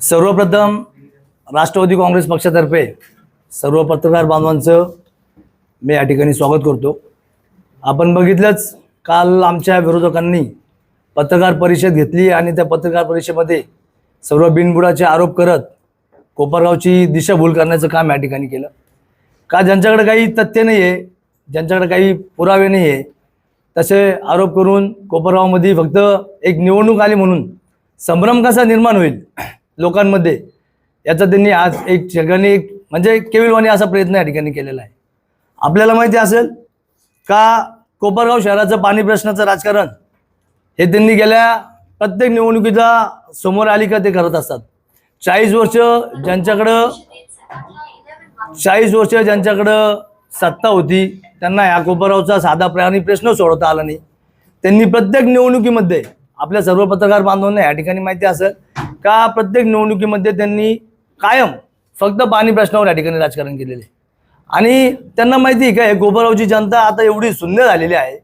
सर्वप्रथम राष्ट्रवादी काँग्रेस पक्षातर्फे सर्व पत्रकार बांधवांचं मी या ठिकाणी स्वागत करतो. आपण बघितलंच काल आमच्या विरोधकांनी पत्रकार परिषद घेतली आणि त्या पत्रकार परिषदेमध्ये सर्व बिनबुडाचे आरोप करत कोपरगावची दिशाभूल करण्याचं काम या ठिकाणी केलं. का ज्यांच्याकडे काही तथ्य नाही आहे ज्यांच्याकडे काही पुरावे नाही आहे तसे आरोप करून कोपरगावमध्ये फक्त एक निवडणूक आली म्हणून संभ्रम कसा निर्माण होईल लोकांमध्ये. याचा त्यांनी आज एक ठिकाणी एक म्हणजे केविलवाणी असा प्रयत्न या ठिकाणी केलेला आहे. आपल्याला माहिती असेल का कोपरगाव शहराचं पाणी प्रश्नाचं राजकारण हे त्यांनी गेल्या प्रत्येक निवडणुकीचा समोर आली का ते करत असतात. चाळीस वर्ष ज्यांच्याकडं चाळीस वर्ष ज्यांच्याकडं सत्ता होती त्यांना या कोपरगावचा साधा प्राणी प्रश्न सोडवता आला नाही. त्यांनी प्रत्येक निवडणुकीमध्ये आपल्या सर्व पत्रकार बांधवांना या ठिकाणी माहिती असेल का प्रत्येक निवडणुकीमध्ये त्यांनी कायम फक्त पाणी प्रश्नावर या ठिकाणी राजकारण केलेले आहे. आणि त्यांना माहिती आहे का हे कोपरगावची जनता आता एवढी सुंदर झालेली आहे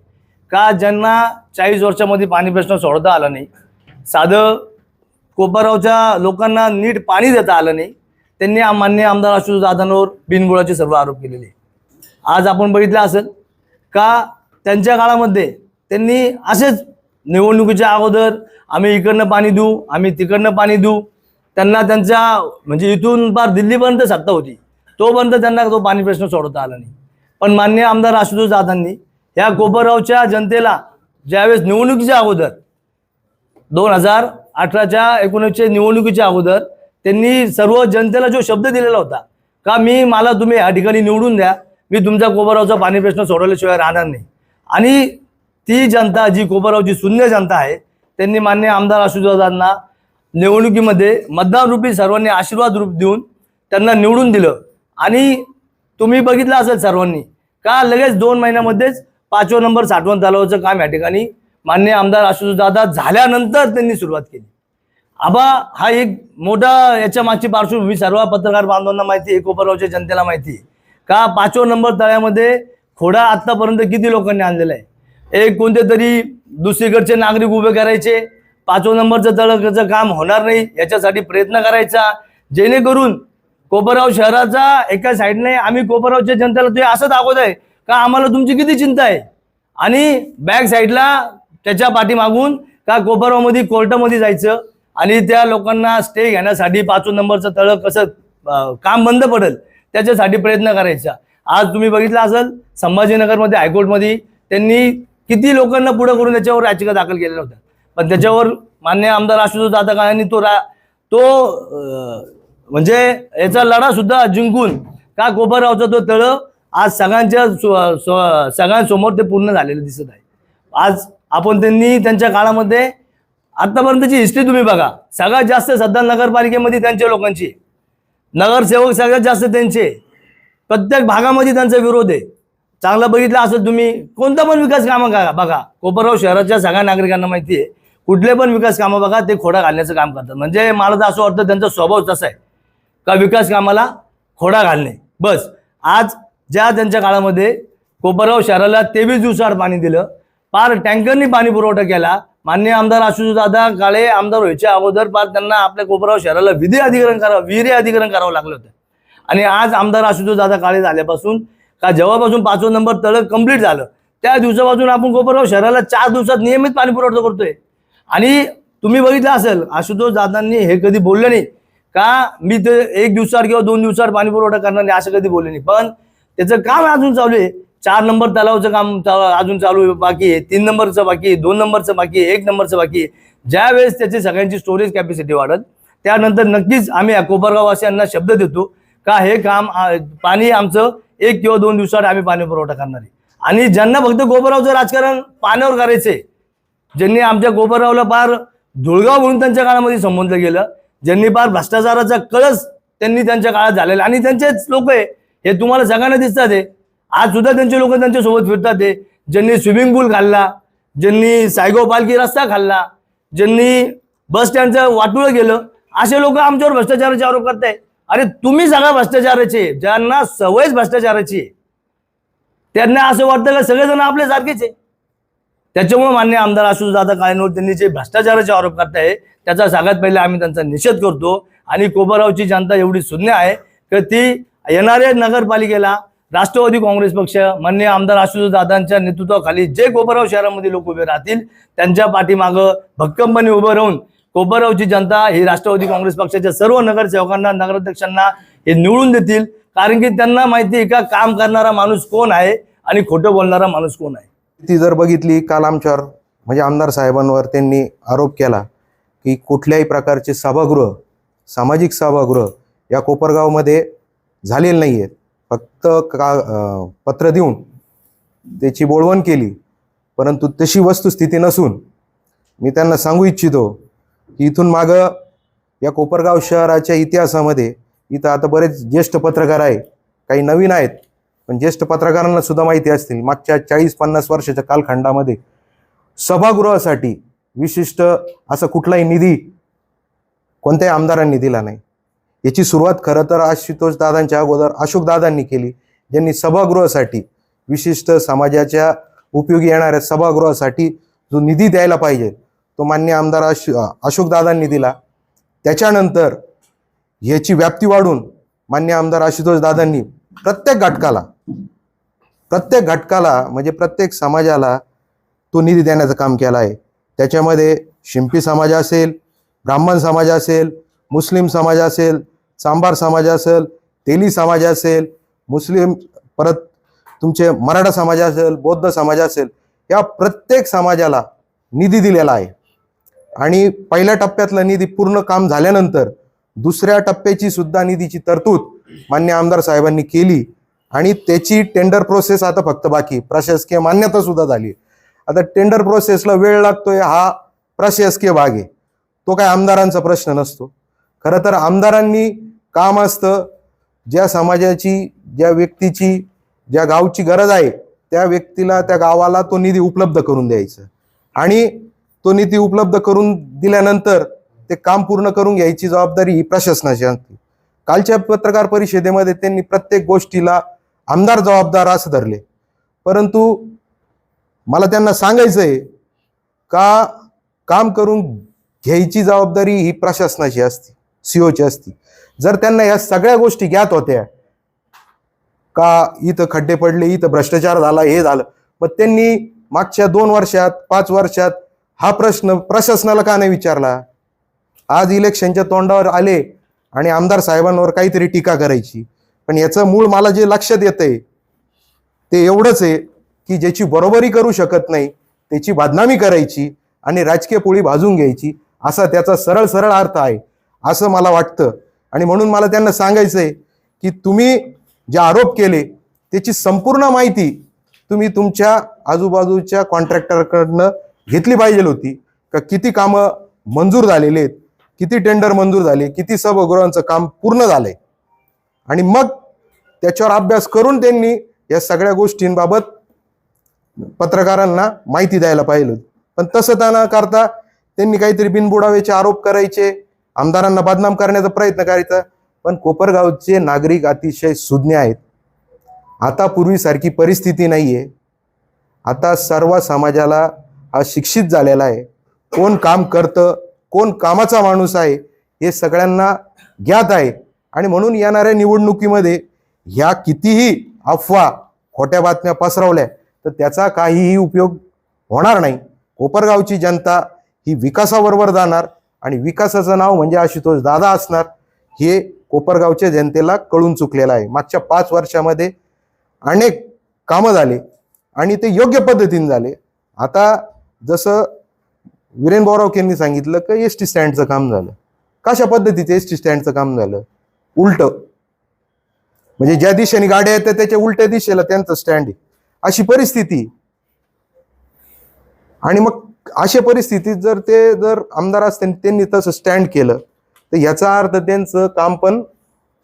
का ज्यांना चाळीस वर्षामध्ये पाणी प्रश्न सोडता आला नाही साधं कोपरगावच्या लोकांना नीट पाणी देता आलं नाही त्यांनी मान्य आमदार अशोक दादांवर बिनबुळाचे सर्व आरोप केलेले आज आपण बघितलं असेल का त्यांच्या काळामध्ये त्यांनी असेच निवडणुकीच्या अगोदर आम्ही इकडनं पाणी देऊ आम्ही तिकडनं पाणी देऊ. त्यांना त्यांच्या म्हणजे इथून पार दिल्लीपर्यंत सत्ता होती. तोपर्यंत त्यांना तो पाणी प्रश्न सोडवता आला नाही. पण मान्य आमदार आशुतोष जाधांनी ह्या गोपरावच्या जनतेला ज्यावेळेस निवडणुकीच्या अगोदर दोन हजार अठराच्या एकोणीसच्या निवडणुकीच्या अगोदर त्यांनी सर्व जनतेला जो शब्द दिलेला होता का मी मला तुम्ही या ठिकाणी निवडून द्या मी तुमच्या कोपरगावचा पाणी प्रश्न सोडवल्याशिवाय राहणार नाही. आणि ती जनता जी कोपरगावची शून्य जनता आहे त्यांनी मान्य आमदार आशुदादांना निवडणुकीमध्ये मतदान रूपी सर्वांनी आशीर्वाद रूप देऊन त्यांना निवडून दिलं. आणि तुम्ही बघितलं असेल सर्वांनी का लगेच दोन महिन्यामध्येच पाचवा नंबर साठवण तलावाचं काम या ठिकाणी मान्य आमदार आशुदादा झाल्यानंतर त्यांनी सुरुवात केली. आबा हा एक मोठा याच्या मागची पार्श्वभूमी सर्व पत्रकार बांधवांना माहिती आहे कोपरगावच्या जनतेला माहिती आहे. का पाचवा नंबर तळ्यामध्ये खोडा आत्तापर्यंत किती लोकांनी आणलेला आहे? एक कोणते तरी दुसरीकडचे नागरिक उभे करायचे. पाचवा नंबरचं तळाचं काम होणार नाही याच्यासाठी प्रयत्न करायचा. जेणेकरून कोपरगाव शहराचा एका साईडने आम्ही कोपरगावच्या जनतेला तुम्ही असं दाखवत आहे का आम्हाला तुमची किती चिंता आहे? आणि बॅक साईडला त्याच्या पाठीमागून का कोपरगावमध्ये कोर्टामध्ये जायचं आणि त्या लोकांना स्टे घेण्यासाठी पाचवं नंबरचं तळ कसं काम बंद पडेल त्याच्यासाठी प्रयत्न करायचा. आज तुम्ही बघितलं असेल संभाजीनगरमध्ये हायकोर्टमध्ये त्यांनी किती लोकांना पुढे करून त्याच्यावर याचिका दाखल केलेल्या होत्या. पण त्याच्यावर मान्य आमदार आशुतोष दादा काळांनी तो रा तो म्हणजे याचा लढा सुद्धा जिंकून का कोपरगावचा तो तळ आज सगळ्यांच्या सगळ्यांसमोर ते पूर्ण झालेलं दिसत आहे. आज आपण त्यांनी त्यांच्या काळामध्ये आतापर्यंतची हिस्ट्री तुम्ही बघा. सगळ्यात जास्त सध्या नगरपालिकेमध्ये त्यांच्या लोकांची. नगरसेवक सगळ्यात जास्त त्यांचे. प्रत्येक भागामध्ये त्यांचा विरोध आहे. चांगलं बघितलं असं तुम्ही कोणता पण विकास कामं करा बघा. कोपरगाव शहराच्या सगळ्या नागरिकांना माहिती आहे कुठले पण विकास कामं बघा ते खोडा घालण्याचं काम करतात. म्हणजे मला तर असं वाटतं त्यांचा स्वभाव तसा आहे का विकास कामाला खोडा घालणे. बस आज ज्या त्यांच्या काळामध्ये कोपरगाव शहराला तेवीस दिवसाआड पाणी दिलं पार टँकरनी पाणी पुरवठा केला मान्य आमदार आशुतोष दादा काळे आमदार व्हायच्या अगोदर पार त्यांना आपल्या कोपरगाव शहराला विधी अधिकरण करावं विहिरी अधिकरण करावं लागलं होतं. आणि आज आमदार आशुतोष दादा काळे झाल्यापासून का जेव्हापासून पाचवा नंबर तळं कंप्लीट झालं त्या दिवसापासून आपण कोपरगाव शहराला चार दिवसात नियमित पाणी पुरवठा करतोय. आणि तुम्ही बघितलं असेल आशुतोष दादांनी हे कधी बोललं नाही का मी ते एक दिवसावर किंवा दोन दिवसावर पाणी पुरवठा करणार नाही असं कधी बोलले नाही. पण त्याचं काम अजून चालू आहे. चार नंबर तलावाचं काम अजून चालू आहे, बाकी आहे. तीन नंबरचं बाकी आहे दोन नंबरचं बाकी आहे एक नंबरचं बाकी आहे. ज्या वेळेस त्याची सगळ्यांची स्टोरेज कॅपॅसिटी वाढत त्यानंतर नक्कीच आम्ही कोपरगाववासियांना शब्द देतो का हे काम पाणी आमचं एक किंवा दोन दिवसात आम्ही पाणी पुरवठा करणार. आहे आणि ज्यांना फक्त गोबररावचं राजकारण पाण्यावर करायचंय ज्यांनी आमच्या गोबररावला पार धुळगाव म्हणून त्यांच्या काळामध्ये संबोधलं गेलं ज्यांनी पार भ्रष्टाचाराचा कळस त्यांनी त्यांच्या काळात झालेला आणि त्यांचेच लोक आहे हे तुम्हाला सगळ्यांना दिसतात आहे. आज सुद्धा त्यांचे लोक त्यांच्यासोबत फिरतात आहे. ज्यांनी स्विमिंग पूल खाल्ला ज्यांनी सायगो पालखी रस्ता खाल्ला ज्यांनी बस स्टँडचं वाटुळं गेलं असे लोक आमच्यावर भ्रष्टाचाराचे आरोप करताय अरे तुम्ही सांगा भ्रष्टाचाराचे ज्यांना सवयच भ्रष्टाचाराची त्यांना असं वाटतं का सगळेजण आपल्या सारखेच आहे? त्याच्यामुळे मान्य आमदार आशुष दादा काळेंवर त्यांनी जे भ्रष्टाचाराचे आरोप करताय त्याचा सगळ्यात पहिले आम्ही त्यांचा निषेध करतो. आणि कोपरावची जनता एवढी शून्य आहे की ती येणाऱ्या नगरपालिकेला राष्ट्रवादी काँग्रेस पक्ष मान्य आमदार आशुष दादांच्या नेतृत्वाखाली जे कोपराव शहरामध्ये लोक उभे राहतील त्यांच्या पाठीमागं भक्कमपणे उभं राहून कोपरगावची जनता ही राष्ट्रवादी काँग्रेस पक्षाच्या सर्व नगरसेवकांना नगराध्यक्षांना हे निवडून देतील. कारण की त्यांना माहिती आहे का काम करणारा माणूस कोण आहे आणि खोटं बोलणारा माणूस कोण आहे? ती जर बघितली काल आमच्यावर म्हणजे आमदार साहेबांवर त्यांनी आरोप केला की कुठल्याही प्रकारचे सभागृह सामाजिक सभागृह या कोपरगावमध्ये झालेले नाही आहेत फक्त का पत्र देऊन त्याची बोळवण केली. परंतु तशी वस्तुस्थिती नसून मी त्यांना सांगू इच्छितो की इथून मागं या कोपरगाव शहराच्या इतिहासामध्ये इथं आता बरेच ज्येष्ठ पत्रकार आहे. काही नवीन आहेत पण ज्येष्ठ पत्रकारांना सुद्धा माहिती असतील. मागच्या चाळीस पन्नास वर्षाच्या कालखंडामध्ये सभागृहासाठी विशिष्ट असा कुठलाही निधी कोणत्याही आमदारांनी दिला नाही. याची सुरुवात खरं तर आशुतोष दादांच्या अगोदर अशोक दादांनी केली ज्यांनी सभागृहासाठी विशिष्ट समाजाच्या उपयोगी येणाऱ्या सभागृहासाठी जो निधी द्यायला पाहिजे तो मान्य आमदार अश अशोक दादांनी दिला. त्याच्यानंतर ह्याची व्याप्ती वाढून मान्य आमदार आशुतोष दादांनी प्रत्येक घटकाला प्रत्येक घटकाला म्हणजे प्रत्येक समाजाला तो निधी देण्याचं काम केलं आहे. त्याच्यामध्ये शिंपी समाज असेल ब्राह्मण समाज असेल मुस्लिम समाज असेल सांबार समाज असेल तेली समाज असेल मुस्लिम परत तुमचे मराठा समाज असेल बौद्ध समाज असेल या प्रत्येक समाजाला निधी दिलेला आहे. आणि पहिल्या टप्प्यातला निधी पूर्ण काम झाल्यानंतर दुसऱ्या टप्प्याची सुद्धा निधीची तरतूद मान्य आमदार साहेबांनी केली. आणि त्याची टेंडर प्रोसेस आता फक्त बाकी प्रशासकीय मान्यता सुद्धा झाली आता टेंडर प्रोसेसला वेळ लागतोय हा प्रशासकीय भाग आहे. तो काय आमदारांचा प्रश्न नसतो. खरं तर आमदारांनी काम असतं. ज्या समाजाची ज्या व्यक्तीची ज्या गावची गरज आहे त्या व्यक्तीला त्या गावाला तो निधी उपलब्ध करून द्यायचा. आणि तो निधी उपलब्ध करून दिल्यानंतर ते काम पूर्ण करून घ्यायची जबाबदारी ही प्रशासनाची असते. कालच्या पत्रकार परिषदेमध्ये त्यांनी प्रत्येक गोष्टीला आमदार जबाबदार असं धरले. परंतु मला त्यांना सांगायचं आहे का काम करून घ्यायची जबाबदारी ही प्रशासनाची असते सीओची असते. जर त्यांना या सगळ्या गोष्टी ज्ञात होत्या का इथं खड्डे पडले इथं भ्रष्टाचार झाला हे झालं मग त्यांनी मागच्या दोन वर्षात पाच वर्षात हा प्रश्न प्रशासनाला का नाही विचारला? आज इलेक्शनच्या तोंडावर आले आणि आमदार साहेबांवर काहीतरी टीका करायची. पण याचं मूळ मला जे लक्षात येतंय ते एवढंच आहे की ज्याची बरोबरी करू शकत नाही त्याची बदनामी करायची आणि राजकीय पोळी भाजून घ्यायची असा त्याचा सरळ सरळ अर्थ आहे असं मला वाटतं. आणि म्हणून मला त्यांना सांगायचं आहे की तुम्ही जे आरोप केले त्याची संपूर्ण माहिती तुम्ही तुमच्या आजूबाजूच्या कॉन्ट्रॅक्टरकडनं घेतली पाहिजे होती. का किती कामं मंजूर झालेले आहेत किती टेंडर मंजूर झाले किती सभागृहांचं काम पूर्ण झालंय. आणि मग त्याच्यावर अभ्यास करून त्यांनी या सगळ्या गोष्टींबाबत पत्रकारांना माहिती द्यायला पाहिजे होती. पण तसं त्या न करता त्यांनी काहीतरी बिनबुडावेचे आरोप करायचे आमदारांना बदनाम करण्याचा प्रयत्न करायचा. पण कोपरगावचे नागरिक अतिशय सुज्ञ आहेत. आता पूर्वीसारखी परिस्थिती नाही आहे आता सर्व समाजाला हा शिक्षित झालेला आहे. कोण काम करतं कोण कामाचा माणूस आहे हे सगळ्यांना ज्ञात आहे. आणि म्हणून येणाऱ्या निवडणुकीमध्ये ह्या कितीही अफवा खोट्या बातम्या पसरवल्या तर त्याचा काहीही उपयोग होणार नाही. कोपरगावची जनता ही विकासाबरोबर जाणार आणि विकासाचं नाव म्हणजे आशुतोष दादा असणार हे कोपरगावच्या जनतेला कळून चुकलेलं आहे. मागच्या पाच वर्षामध्ये अनेक कामं झाले आणि ते योग्य पद्धतीने झाले. आता जसं वीरेन बोरावकेंनी सांगितलं की एस टी स्टँडचं काम झालं. कशा पद्धतीचं एस टी स्टँडचं काम झालं? उलट. म्हणजे ज्या दिशेने गाड्या येतात त्याच्या उलट्या दिशेला त्यांचं स्टँड आहे. अशी परिस्थिती. आणि मग अशा परिस्थितीत जर ते जर आमदार असते त्यांनी तसं स्टँड केलं तर याचा अर्थ त्यांचं काम पण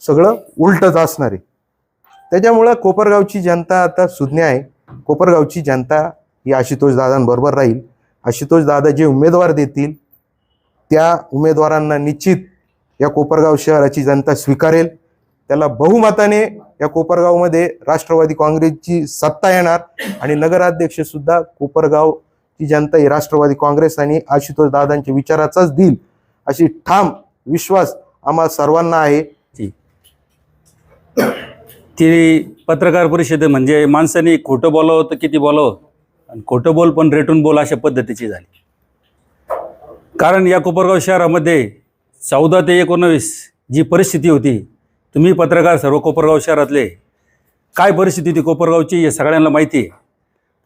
सगळं उलटच असणार आहे. त्याच्यामुळं कोपरगावची जनता आता सुज्ञ आहे. कोपरगावची जनता ही आशुतोष दादांबरोबर राहील. आशुतोष दादा जे उमेदवार देतील त्या उमेदवारांना निश्चित या कोपरगाव शहराची जनता स्वीकारेल. त्याला बहुमताने या कोपरगावमध्ये राष्ट्रवादी काँग्रेसची सत्ता येणार आणि नगराध्यक्ष सुद्धा कोपरगावची जनता ही राष्ट्रवादी काँग्रेस आणि आशुतोष दादांच्या विचाराचाच देईल अशी ठाम विश्वास आम्हा सर्वांना आहे. ती पत्रकार परिषद म्हणजे माणसाने खोटं बोलावं तर किती बोलावं? आणि खोटं बोल पण रेटून बोल अशा पद्धतीची झाली. कारण या कोपरगाव शहरामध्ये चौदा ते एकोणावीस जी परिस्थिती होती तुम्ही पत्रकार सर्व कोपरगाव शहरातले काय परिस्थिती होती कोपरगावची हे सगळ्यांना माहिती आहे.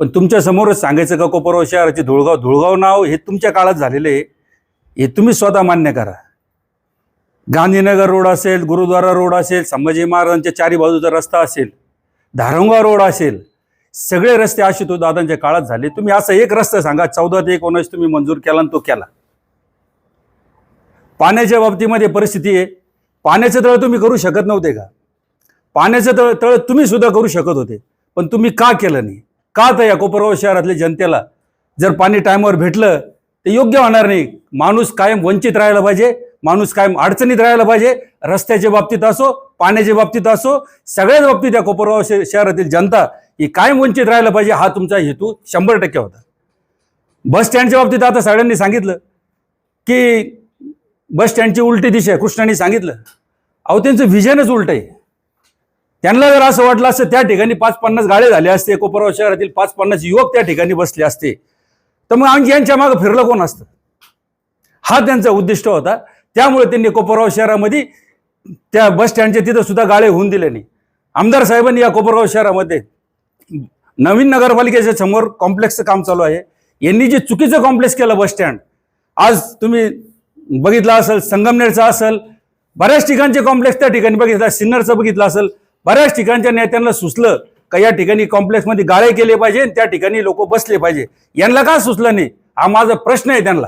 पण तुमच्यासमोरच सांगायचं का कोपरगाव शहराचे धुळगाव धुळगाव नाव हे तुमच्या काळात झालेलं आहे हे तुम्ही स्वतः मान्य करा. गांधीनगर रोड असेल गुरुद्वारा रोड असेल संभाजी महाराजांच्या चारी बाजूचा रस्ता असेल धारंगा रोड असेल सगळे रस्ते आशुतोष दादांच्या काळात झाले. तुम्ही असं एक रस्ता सांगा चौदा ते एकोणीस तुम्ही मंजूर केला आणि तो केला. पाण्याच्या बाबतीमध्ये परिस्थिती आहे. पाण्याचं तळ तुम्ही करू शकत नव्हते का? पाण्याचं तळ तळ तुम्ही सुद्धा करू शकत होते. पण तुम्ही का केलं नाही? का तर या कोपरगाव शहरातल्या जनतेला जर पाणी टायमावर भेटलं ते योग्य होणार नाही. माणूस कायम वंचित राहायला पाहिजे माणूस कायम अडचणीत राहायला पाहिजे. रस्त्याच्या बाबतीत असो पाण्याच्या बाबतीत असो सगळ्याच बाबतीत या कोपरगाव शहरातील जनता ही कायम वंचित राहायला पाहिजे हा तुमचा हेतू शंभर टक्के होता. बस स्टँडच्या बाबतीत आता सगळ्यांनी सांगितलं की बस स्टँडची उलटी दिशा आहे कृष्णाने सांगितलं. अहो त्यांचं व्हिजनच उलट आहे. त्यांना जर असं वाटलं असतं त्या ठिकाणी पाच पन्नास गाड्या झाले असते कोपरगाव शहरातील पाच पन्नास युवक त्या ठिकाणी बसले असते. तर मग आणखी यांच्या मागं फिरलं कोण असतं? हा त्यांचा उद्दिष्ट होता. त्यामुळे त्यांनी कोपरगाव शहरामध्ये त्या बस स्टँडच्या तिथं सुद्धा गाळे होऊन दिले नाही. आमदार साहेबांनी या कोपरगाव शहरामध्ये नवीन नगरपालिकेच्या समोर कॉम्प्लेक्सचं काम चालू आहे. यांनी जे चुकीचं कॉम्प्लेक्स केलं बस स्टँड आज तुम्ही बघितलं असेल संगमनेरचं असेल बऱ्याच ठिकाणचे कॉम्प्लेक्स त्या ठिकाणी बघितलं सिन्नरचं बघितलं असेल बऱ्याच ठिकाणच्या नेत्यांना सुचलं का या ठिकाणी कॉम्प्लेक्समध्ये गाळे केले पाहिजे आणि त्या ठिकाणी लोक बसले पाहिजे. यांना का सुचलं नाही? हा माझा प्रश्न आहे त्यांना.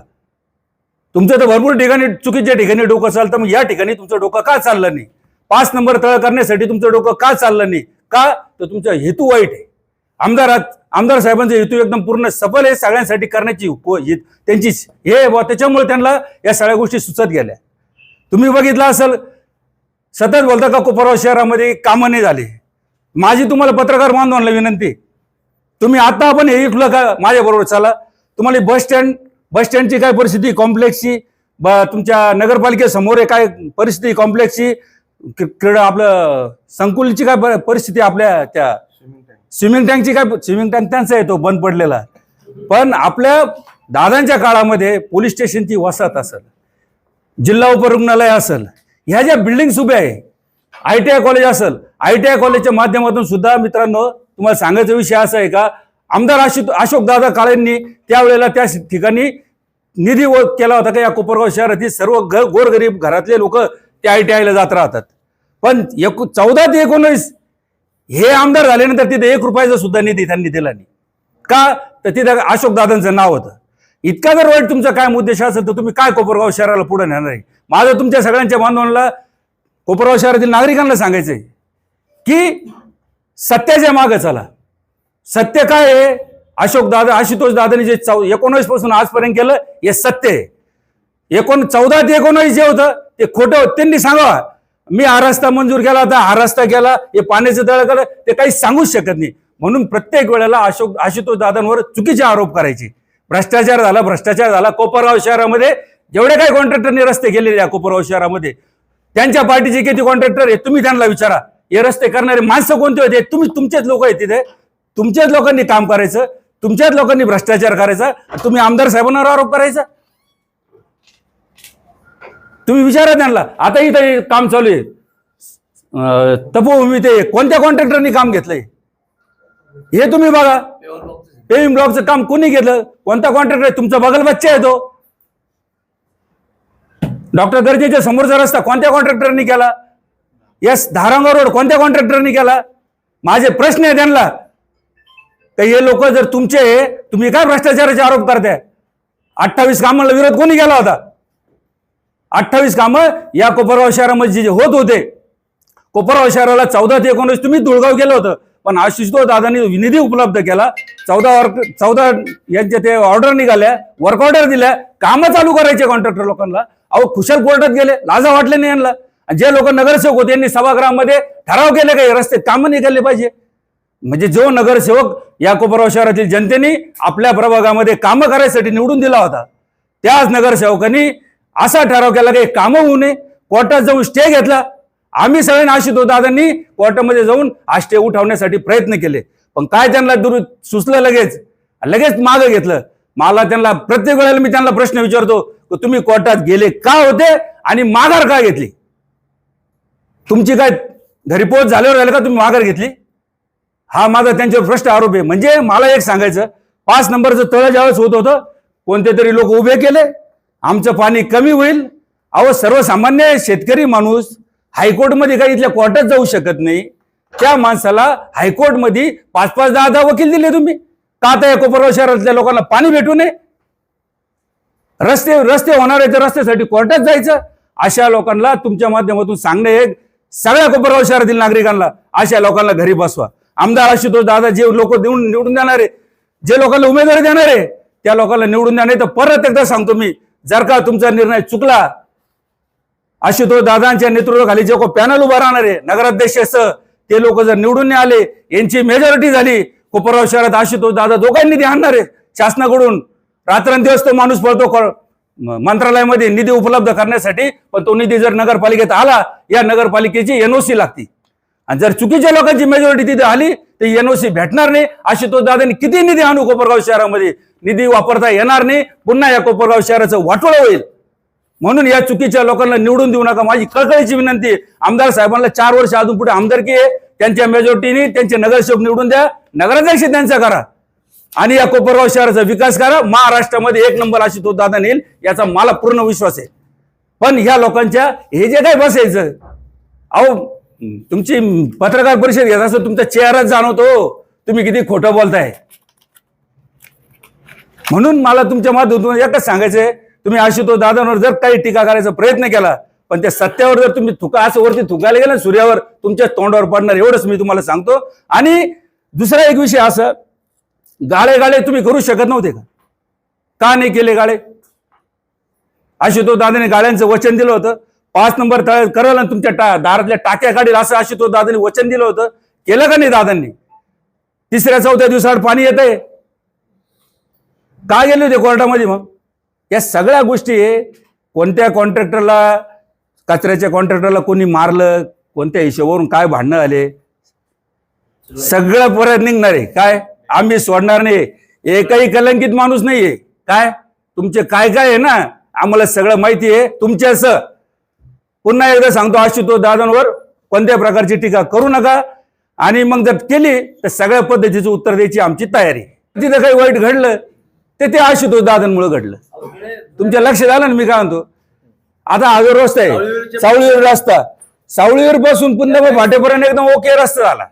तुमचं तर भरपूर ठिकाणी चुकीच्या ठिकाणी डोकं चालतं मग या ठिकाणी तुमचं डोकं का चाललं नाही? पाच नंबर तळ करण्यासाठी तुमचं डोकं का चाललं नाही? का? तर तुमचा हेतू वाईट आहे. आमदारात आमदार साहेबांचं हेतू एकदम पूर्ण सफल आहे सगळ्यांसाठी करण्याची त्यांची हे आहे बुवा, त्याच्यामुळे त्यांना या सगळ्या गोष्टी सुचत गेल्या. तुम्ही बघितलं असेल सतत बोलता का कोपरगाव शहरामध्ये कामं नाही झाली? माझी तुम्हाला पत्रकार बांधवांना विनंती तुम्ही आता आपण हे इकलं का माझ्याबरोबर चला. तुम्हाला बस स्टँड बस स्टँडची काय परिस्थिती कॉम्प्लेक्सची ब तुमच्या नगरपालिकेसमोर आहे काय परिस्थिती कॉम्प्लेक्सची क्रीडा आपलं संकुलची काय प- परिस्थिती आपल्या त्या स्विमिंग टँकची काय स्विमिंग टँक त्यांचा आहे तो बंद पडलेला. पण आपल्या दादांच्या काळामध्ये पोलीस स्टेशनची वसाहत असेल जिल्हा उपरुग्णालय असेल ह्या ज्या बिल्डिंग्स उभ्या आहे आय टी आय कॉलेज असेल आय टी आय कॉलेजच्या माध्यमातून सुद्धा मित्रांनो तुम्हाला सांगायचा विषय असा आहे का आमदार अशोक अशोक दादा काळेंनी त्यावेळेला त्या ठिकाणी निधी केला होता का या कोपरगाव शहरातील सर्व ग गोरगरीब घरातले लोक त्या आय टी आयला जात राहतात. पण एक चौदा ते एकोणीस हे आमदार झाल्यानंतर तिथे एक रुपयाचा सुद्धा निधी त्यांनी दिला नाही. का? तर तिथे अशोक दादांचं नाव होतं. इतका जर वाईट तुमचा काय उद्देश असेल तर तुम्ही काय कोपरगाव शहराला पुढे नेणार आहे? माझं तुमच्या सगळ्यांच्या बांधवांना कोपरगाव शहरातील नागरिकांना सांगायचंय की सत्याच्या मागं चला. सत्य काय आहे? अशोक दादा आशुतोष दादानी जे चौ एकोणवीसपासून आजपर्यंत केलं हे सत्य आहे. एकोण चौदा ते एकोणवीस जे होतं ते खोटं होतं त्यांनी सांगावं. मी हा रस्ता मंजूर केला होता हा रस्ता केला हे पाण्याचं तळ केलं ते काही सांगूच शकत नाही. म्हणून प्रत्येक वेळेला अशोक आशुतोष दादांवर चुकीचे आरोप करायचे. भ्रष्टाचार झाला भ्रष्टाचार झाला. कोपरगाव शहरामध्ये जेवढे काही कॉन्ट्रॅक्टरने रस्ते केलेले या कोपरगाव शहरामध्ये. त्यांच्या पार्टीचे किती कॉन्ट्रॅक्टर आहे तुम्ही त्यांना विचारा. हे रस्ते करणारे माणसं कोणते होते? तुम्ही तुमचेच लोक आहेत तिथे. तुमच्याच लोकांनी काम करायचं तुमच्याच लोकांनी भ्रष्टाचार करायचा तुम्ही आमदार साहेबांवर आरोप करायचा. तुम्ही विचारा त्यांना. आता इथं हे काम चालू आहे. तपोभूमी ते कोणत्या कॉन्ट्रॅक्टरनी काम घेतलंय? हे तुम्ही बघा. पेविंग ब्लॉकचं काम कोणी घेतलं? कोणता कॉन्ट्रॅक्टर तुमचा बगल बच्चा आहे तो. डॉक्टर गर्जेच्या समोरचा रस्ता कोणत्या कॉन्ट्रॅक्टरनी केला? यस धारांगा रोड कोणत्या कॉन्ट्रॅक्टरनी केला? माझे प्रश्न आहे त्यांना. तर हे लोक जर तुमचे तुम्ही काय भ्रष्टाचाराचे आरोप करताय? अठ्ठावीस कामाला विरोध कोणी केला होता? अठ्ठावीस कामं या कोपरगाव शहरामध्ये जे होत होते. कोपरगाव शहराला चौदा ते एकोणीस तुम्ही धुळगाव केलं होतं. पण आशिषतो दादांनी निधी उपलब्ध केला. चौदा वर्क चौदा यांच्या ते ऑर्डर निघाल्या वर्क ऑर्डर दिल्या. कामं चालू करायचे कॉन्ट्रॅक्टर लोकांना. अहो खुशाल कोर्टात गेले लाजा वाटले नाही यांना. आणि जे लोक नगरसेवक होते यांनी सभागृहामध्ये ठराव केले काही रस्ते कामं निघाले पाहिजे? म्हणजे जो नगरसेवक या कोपरगाव शहरातील जनतेने आपल्या प्रभागामध्ये कामं करायसाठी निवडून दिला होता त्याच नगरसेवकांनी असा ठराव केला की कामं होऊ नये. कोर्टात जाऊन स्टे घेतला. आम्ही सगळे नाशित दादांनी. कोर्टामध्ये जाऊन हा स्टे उठवण्यासाठी प्रयत्न केले. पण काय त्यांना दूर सुचलं लगेच? लगेच मागं घेतलं. मला त्यांना प्रत्येक वेळेला मी त्यांना प्रश्न विचारतो की तुम्ही कोर्टात गेले का होते आणि माघार का घेतली? तुमची काय घरी पोच झाल्यावर झालं का तुम्ही माघार घेतली? हा माझा त्यांच्यावर भ्रष्ट आरोप आहे. म्हणजे मला एक सांगायचं पाच नंबरचं तळ ज्यावेळेस होत होतं. कोणते तरी लोक उभे केले. आमचं पाणी कमी होईल. अहो सर्वसामान्य शेतकरी माणूस हायकोर्टमध्ये काही इथल्या कोर्टात जाऊ शकत नाही. त्या माणसाला हायकोर्टमध्ये पाच पाच दहा दहा वकील दिले तुम्ही. का आता या कोपरगाव शहरातल्या लोकांना पाणी भेटू नये? रस्ते रस्ते होणार आहे तर रस्त्यासाठी कोर्टात जायचं. अशा लोकांना तुमच्या माध्यमातून सांगणं हे सगळ्या कोपरगाव शहरातील नागरिकांना अशा लोकांना घरी बसवा. आमदार आशुतोष दादा जे लोक देऊन निवडून देणार आहे जे लोकांना उमेदवारी देणार आहे त्या लोकांना निवडून देणार तर परत एकदा सांगतो मी जर का तुमचा निर्णय चुकला आशुतोष दादांच्या नेतृत्वाखाली जे को पॅनल उभा राहणार आहे नगराध्यक्ष ते लोक जर निवडून आले यांची मेजॉरिटी झाली कोपरगाव शहरात आशुतोष दादा दोघांनी निधी आणणार आहे शासनाकडून. रात्रंदिवस तो माणूस पळतो मंत्रालयामध्ये निधी उपलब्ध करण्यासाठी पण तो निधी जर नगरपालिकेत आला या नगरपालिकेची एनओसी लागती. आणि जर चुकीच्या लोकांची मेजॉरिटी तिथे आली ते एनओसी भेटणार नाही. अशी तो दादांनी किती निधी आणू कोपरगाव शहरामध्ये? निधी वापरता येणार नाही. पुन्हा या कोपरगाव शहराचं वाटोळं होईल. म्हणून या चुकीच्या लोकांना निवडून देऊ नका. माझी कळकळीची विनंती आमदार साहेबांना चार वर्ष अजून पुढे आमदारकी आहे. त्यांच्या मेजॉरिटीने त्यांचे नगरसेवक निवडून द्या. नगराध्यक्ष त्यांचा करा. आणि या कोपरगाव शहराचा विकास करा. महाराष्ट्रामध्ये एक नंबर अशी तो दादा नेईल याचा मला पूर्ण विश्वास आहे. पण ह्या लोकांच्या हे जे काही बसायचं अहो तुमची पत्रकार परिषद घेत असं तुमचा चेहराच जाणवतो. तुम्ही किती खोटं बोलताय. म्हणून मला तुमच्या माध्यमातून एकच सांगायचंय तुम्ही आशुतोष दादांवर जर काही टीका करायचा प्रयत्न केला पण त्या सत्यावर जर तुम्ही थुका असं वरती थुकायला गेला सूर्यावर तुमच्या तोंडावर पडणार एवढंच मी तुम्हाला सांगतो. आणि दुसरा एक विषय असं गाळे गाळे तुम्ही करू शकत नव्हते का? का नाही केले गाळे? आशुतोष दादाने गाळ्यांचं वचन दिलं होतं. पाच नंबर तळ करल आणि तुमच्या टा दारातल्या टाक्या काढील असं आशुतोष दादाने वचन दिलं होतं. केलं का नाही दादांनी? तिसऱ्या चौथ्या दिवसावर पाणी येत आहे का गेले होते कोर्टामध्ये मग? या सगळ्या गोष्टी कोणत्या कॉन्ट्रॅक्टरला कचऱ्याच्या कॉन्ट्रॅक्टरला कोणी मारलं? कोणत्या हिशोबावरून काय भांडणं आले सगळं परत निघणार आहे. काय? आम्ही सोडणार नाही. एकही कलंकित माणूस नाहीये. काय? तुमचे काय काय आहे ना? आम्हाला सगळं माहिती आहे. तुमचे असं. पुन्हा एकदा सांगतो आशुतोष दादांवर कोणत्या प्रकारची टीका करू नका. आणि मग जर केली तर सगळ्या पद्धतीचं उत्तर द्यायची आमची तयारी. तिथं काही वाईट घडलं तर ते आशुतोष दादांमुळे घडलं. तुमच्या लक्षात आलं ना मी काय म्हणतो? आता हा जो रस्ता आहे. सावळीवर रस्ता. सावळीवर बसून पुन्हा भाटेपर्यंत एकदम ओके रस्ता झाला.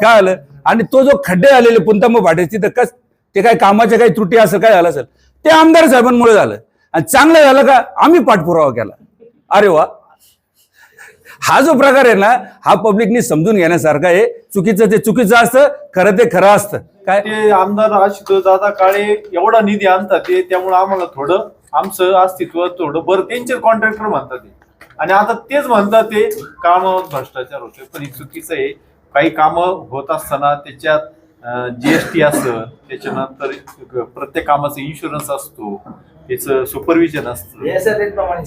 काय आलं? आणि तो जो खड्डे आलेले पुंतंब भाटे तिथं कस ते काय कामाच्या काही त्रुटी असं काय झालं असेल? ते आमदार साहेबांमुळे झालं. आणि चांगलं झालं का? आम्ही पाठपुरावा केला. अरे वा. हा जो प्रकार आहे ना हा पब्लिकनी समजून घेण्यासारखा आहे. चुकीचं ते चुकीचं असतं खरं ते खरं असतं. काय? ते आमदार दादा काळे एवढा निधी आणतात ते त्यामुळे आम्हाला थोडं आमचं अस्तित्व थोडं बरं. त्यांचे कॉन्ट्रॅक्टर म्हणतात ते. आणि आता तेच म्हणतात ते कामावर भ्रष्टाचार होते पण हे चुकीचं आहे. काही कामं होत असताना त्याच्यात जीएसटी असतं त्याच्यानंतर प्रत्येक कामाचा इन्शुरन्स असतो. त्याचं सुपरविजन असतं.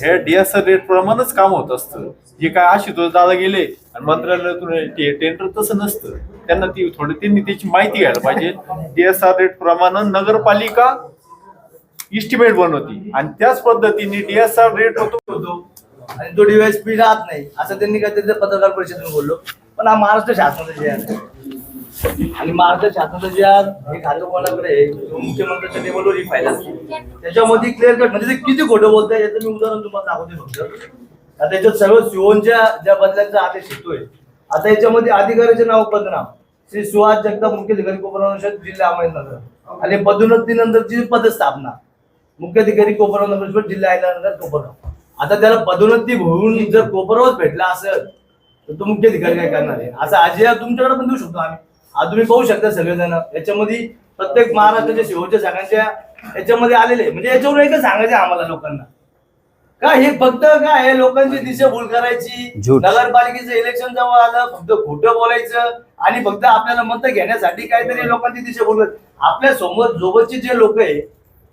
हे डीएसआर रेट प्रमाणेच काम होत असतं. जे काय आशुतोष दादा गेले आणि मंत्रालयातून टेंडर तसं नसतं. त्यांना ती थोडी त्यांनी त्याची माहिती घ्यायला पाहिजे. डीएसआर रेट प्रमाणे नगरपालिका इस्टिमेट बनवती. आणि त्याच पद्धतीने डीएसआर रेट होतो. होतो आणि तो डीवायसपी राहत नाही. असं त्यांनी काय त्यांच्या पत्रकार परिषदेतून बोललो. पण हा महाराष्ट्र शासनाचा जे आहे आणि महाराष्ट्र शासनाचं ज्या आज हे खातं कोणाकडे मुख्यमंत्र्यांच्या टेबलवर ही फाईल असते त्याच्यामध्ये क्लिअर कट म्हणजे ते किती खोटं बोलताय याचं मी उदाहरण तुम्हाला दाखवते फक्त. आता याच्यात सर्व सिओनच्या ज्या बदल्यांचा आदेश येतोय आता याच्यामध्ये अधिकाऱ्याचे नाव पदनाम श्री सुहास जगताप मुख्याधिकारी कोपरावशन जिल्हा अहमदनगर. आणि पदोन्नतीनंतरची पदस्थापना. मुख्याधिकारी अधिकारी नगर जिल्हा अहमदनगर कोपराव आता त्याला पदोन्नती होऊन जर कोपरावच भेटला असेल तर तो मुख्याधिकारी काय करणार आहे? असं अजय तुमच्याकडे पण देऊ शकतो आम्ही. आज तुम्ही पाहू शकता सगळेजण याच्यामध्ये प्रत्येक महाराष्ट्राच्या शेवटच्या सगळ्यांच्या याच्यामध्ये आलेले. म्हणजे याच्यावर एकच सांगायचं आम्हाला लोकांना का हे फक्त काय आहे लोकांची दिशाभूल करायची झूट. नगरपालिकेचं इलेक्शन जवळ आलं फक्त खोटं बोलायचं आणि फक्त आपल्याला मत घेण्यासाठी काहीतरी लोकांची दिशाभूल कर- आपल्यासोबत सोबतचे जे लोक आहे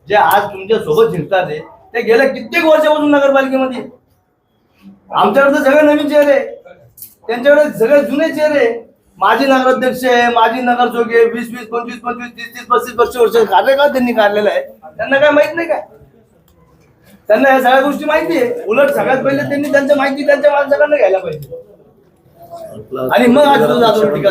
जे आज तुमच्यासोबत फिरतात आहे, ते गेल्या कित्येक वर्षापासून नगरपालिकेमध्ये आमच्याकडे तर सगळे नवीन चेहरे आहे. त्यांच्याकडे सगळे जुने चेहरे आहे. माजी नगराध्यक्ष आहे माजी नगरसेवक आहे वीस वीस पंचवीस पंचवीस तीस तीस पस्तीस पस्तीस वर्ष कार्यकाळ त्यांनी काढलेला आहे. त्यांना काय माहीत नाही काय? त्यांना या सगळ्या गोष्टी माहिती आहे. उलट सगळ्यात पहिले त्यांनी त्यांच्या माहिती त्यांच्या माणसाकडनं घ्यायला पाहिजे. आणि मग आज जाधव टीका